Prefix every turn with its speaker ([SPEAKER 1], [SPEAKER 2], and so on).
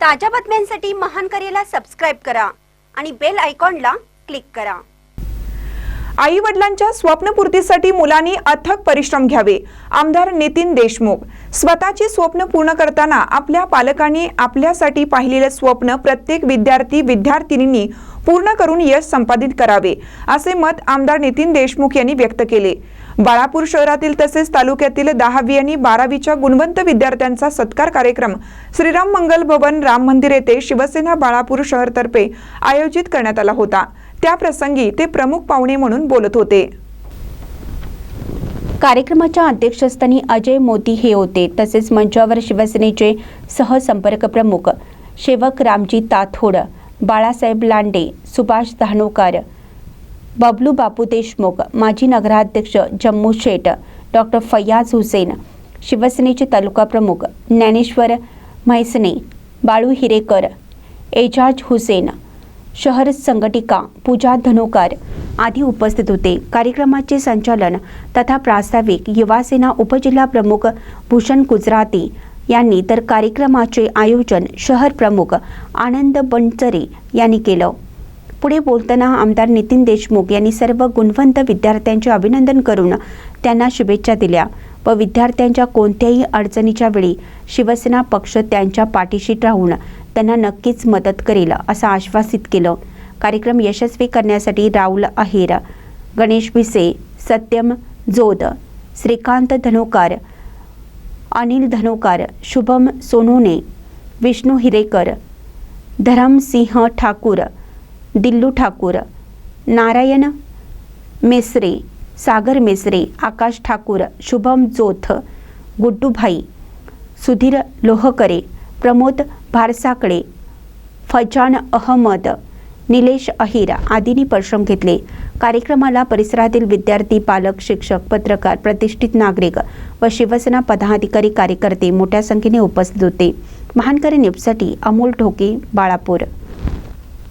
[SPEAKER 1] ताज्या बातम्यांसाठी महान करेला सबस्क्राईब करा आणि बेल आयकॉनला क्लिक करा.
[SPEAKER 2] आई वडिलांच्या स्वप्नपूर्तीसाठी मुलांनी अथक परिश्रम घ्यावे आमदार नितीन देशमुख. स्वतःची स्वप्न पूर्ण करताना आपल्या पालकांनी आपल्यासाठी पाहिलेलं स्वप्न प्रत्येक विद्यार्थी विद्यार्थिनींनी पूर्ण करून यश संपादित करावे असे मत आमदार नितीन देशमुख यांनी व्यक्त केले. बाळापूर शहरातील तसेच तालुक्यातील दहावी आणि बारावीच्या गुणवंत विद्यार्थ्यांचा सत्कार कार्यक्रम श्रीराम मंगल भवन राम मंदिर येथे शिवसेना बाळापूर शहरतर्फे आयोजित करण्यात आला होता. त्याप्रसंगी ते प्रमुख पाहुणे म्हणून बोलत होते.
[SPEAKER 3] कार्यक्रमाच्या अध्यक्षस्थानी अजय मोती हे होते. तसेच मंचावर शिवसेनेचे सहसंपर्क प्रमुख सेवक रामजी ताथोड बाळासाहेब लांडे सुभाष धानोकर बबलू बापू देशमुख माजी नगराध्यक्ष जम्मू शेठ डॉक्टर फैयाज हुसेन शिवसेनेचे तालुका प्रमुख ज्ञानेश्वर म्हैसने बाळू हिरेकर एजाज हुसेन शहर संघटिका पूजा धनोकर आदी उपस्थित होते. कार्यक्रमाचे संचालन तथा प्रास्ताविक युवासेना उपजिल्हा प्रमुख भूषण गुजराती यांनी तर कार्यक्रमाचे आयोजन शहर प्रमुख आनंद बनचरे यांनी केलं. पुढे बोलताना आमदार नितीन देशमुख यांनी सर्व गुणवंत विद्यार्थ्यांचे अभिनंदन करून त्यांना शुभेच्छा दिल्या. व विद्यार्थ्यांच्या कोणत्याही अडचणीच्या वेळी शिवसेना पक्ष त्यांच्या पाठीशी राहून त्यांना नक्कीच मदत करेल असं आश्वासित केलं. कार्यक्रम यशस्वी करण्यासाठी राहुल अहेर गणेश भिसे सत्यम जोद श्रीकांत धनोकार अनिल धनोकार शुभम सोनोने विष्णू हिरेकर धरमसिंह ठाकूर दिल्लू ठाकूर नारायण मेसरे सागर मेसरे आकाश ठाकूर शुभम जोथ गुड्डूभाई सुधीर लोहकरे प्रमोद भारसाकडे फजान अहमद निलेश अहिर आदींनी परिश्रम घेतले. कार्यक्रमाला परिसरातील विद्यार्थी पालक शिक्षक पत्रकार प्रतिष्ठित नागरिक व शिवसेना पदाधिकारी कार्यकर्ते मोठ्या संख्येने उपस्थित होते. महानकरी न्यूजसाठी अमोल ढोके बाळापूर.